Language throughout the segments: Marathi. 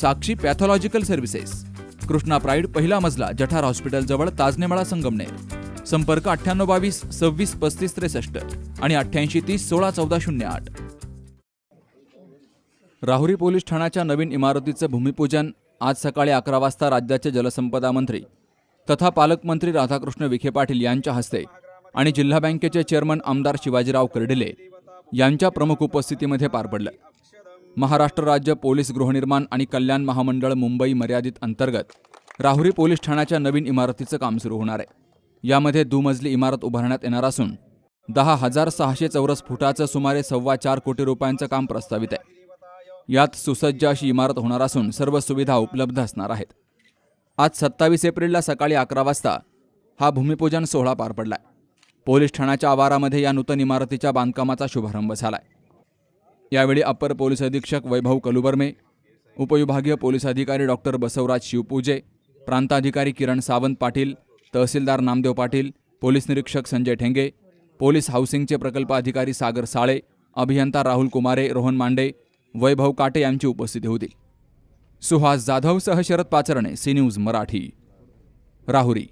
Sakshi pathological services. Krishna pride पहिला मजला जठार हॉस्पिटलजवळ ताजनेमाळा संगमनेर. संपर्क अठ्ठ्याण्णव बावीस सव्वीस पस्तीस त्रेसष्ट आणि अठ्ठ्याऐंशी तीस सोळा चौदा शून्य आठ. राहुरी पोलीस ठाण्याच्या नवीन इमारतीचं भूमिपूजन आज सकाळी अकरा वाजता राज्याचे जलसंपदा मंत्री तथा पालकमंत्री राधाकृष्ण विखे पाटील यांच्या हस्ते आणि जिल्हा बँकेचे चेअरमन आमदार शिवाजीराव कर्डिले यांच्या प्रमुख उपस्थितीमध्ये पार पडलं. महाराष्ट्र राज्य पोलीस गृहनिर्माण आणि कल्याण महामंडळ मुंबई मर्यादित अंतर्गत राहुरी पोलीस ठाण्याच्या नवीन इमारतीचं काम सुरू होणार आहे. यामध्ये दुमजली इमारत उभारण्यात येणार असून दहा हजार सहाशे चौरस फुटाचं सुमारे सव्वा चार कोटी रुपयांचं काम प्रस्तावित आहे. यात सुसज्ज अशी इमारत होणार असून सर्व सुविधा उपलब्ध असणार आहेत. आज सत्तावीस एप्रिलला सकाळी अकरा वाजता हा भूमिपूजन सोहळा पार पडलाय. पोलीस ठाण्याच्या आवारामध्ये या नूतन इमारतीच्या बांधकामाचा शुभारंभ झाला आहे यावेळी अप्पर पोलीस अधीक्षक वैभव कलुबर्मे उपविभागीय पोलीस अधिकारी डॉक्टर बसवराज शिवपूजे प्रांताधिकारी किरण सावंत पाटील तहसीलदार नामदेव पाटील पोलीस निरीक्षक संजय ठेंगे पोलीस हाऊसिंगचे प्रकल्प अधिकारी सागर साळे अभियंता राहुल कुमारे रोहन मांडे वैभव काटे यांची उपस्थिती होती. सुहास जाधव सह Sharad Pacharne C news Marathi. Rahuri.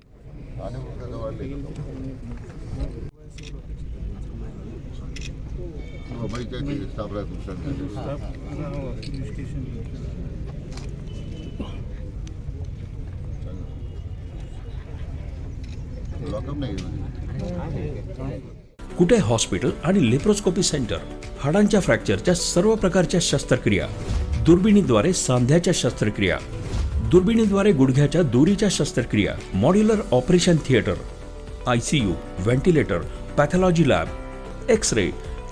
Kute hospital आणि लेप्रोस्कोपी सेंटर? हाडांच्या फ्रॅक्चरच्या सर्व प्रकारच्या शस्त्रक्रिया. दुर्बिणीद्वारे सांध्याच्या शस्त्रक्रिया. दुर्बिणीद्वारे गुडघ्याच्या दोरीच्या शस्त्रक्रिया. Modular operation theatre. I C U ventilator pathology lab. X ray